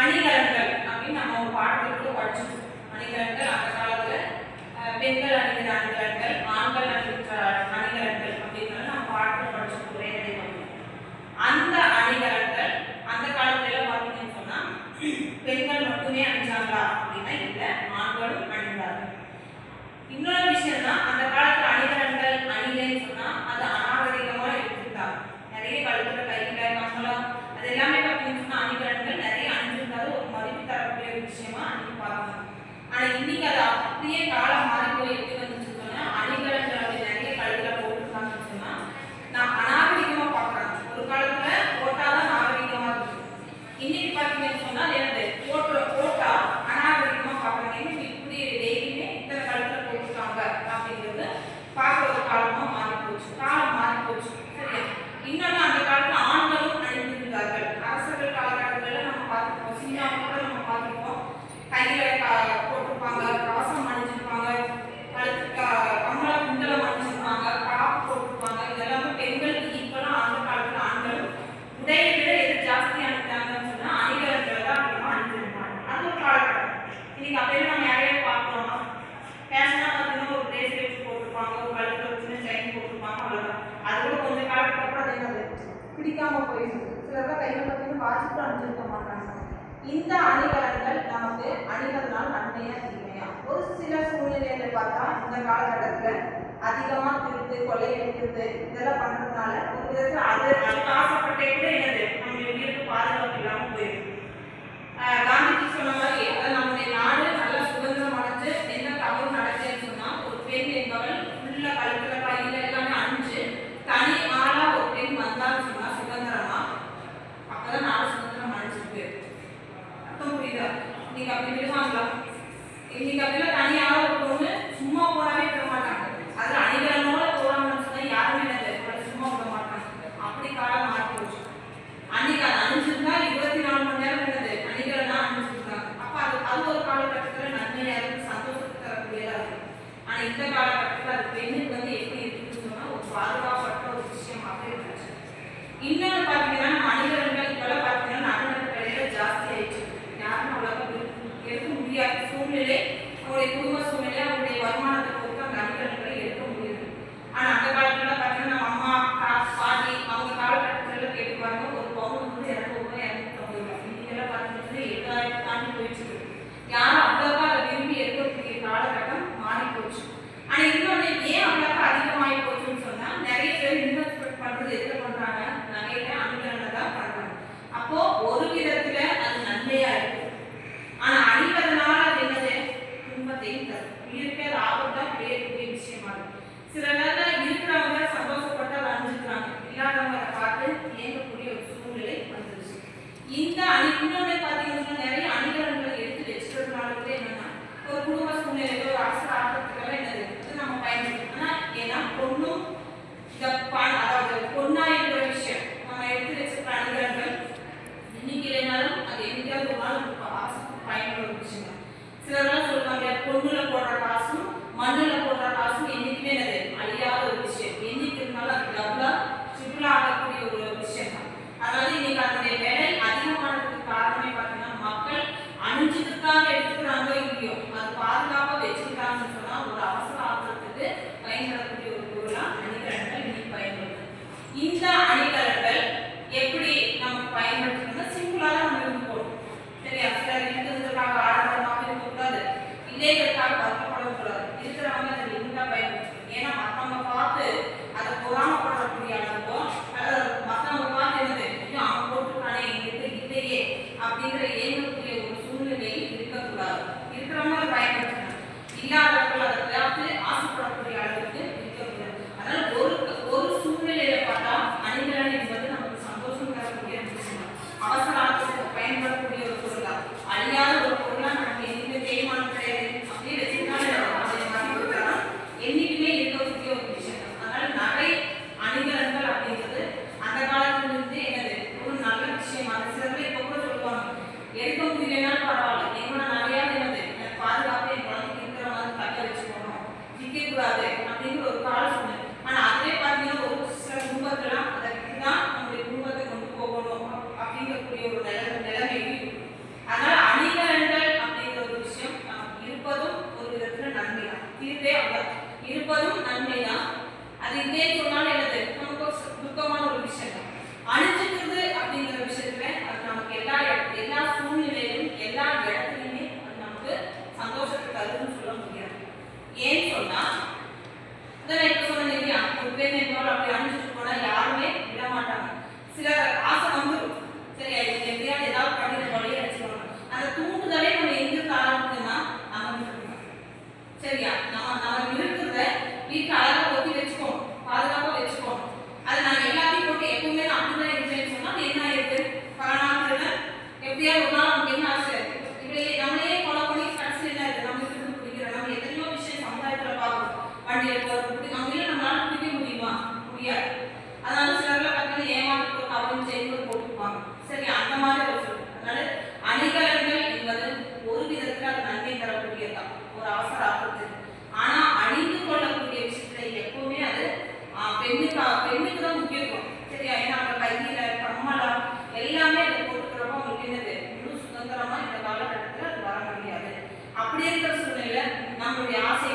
அணிகலன்கள் அப்படின்னு நம்ம ஒரு பாடத்திற்கு படிச்சிருக்கோம். அணிகலன்கள் அந்த பிடிக்காம போயிடும் சிலர்லாம் கையில் பார்த்தீங்கன்னா வாசிட்டு அணிஞ்சிருக்க மாட்டாங்க. இந்த அணிகலன்கள் நமக்கு அணிவதனால் நன்மையா தீமையா? ஒரு சில சூழ்நிலையில பார்த்தா இந்த காலகட்டத்துல அதிகமா திருத்து கொலை எடுக்கிறது இதெல்லாம் பண்றதுனால ஒரு விதத்தில் அது அதுக்கு ஆசைப்பட்டே கூட என்னது? நம்ம இருக்கு பாதுகாப்பு இல்லாமல் போயிருக்கு निकालने के लिए सांस ला निकालने ला पानी आओ சேஞ்சஸ் உயிர்க்கே ஆபத்தா கிடையக்கூடிய விஷயமா சில நேரம் இருக்கிறவங்க சந்தோஷப்பட்டா அழிஞ்சுக்கிறாங்க இல்லாதவங்க பார்த்து இயங்கக்கூடிய சூழ்நிலை வந்துருச்சு. இந்த அணி இன்னொன்று பார்த்தீங்கன்னா நிறைய அணிகள் పురుగుల కూడా రాసు మందుల இருப்பதே அவ்வளோ இருப்பதும் நன்மைதான். அது இதே சொன்னாலும் என்னது? cristiano, அப்படி இருக்கிற சூழ்நிலையில நம்மளுடைய ஆசைகள்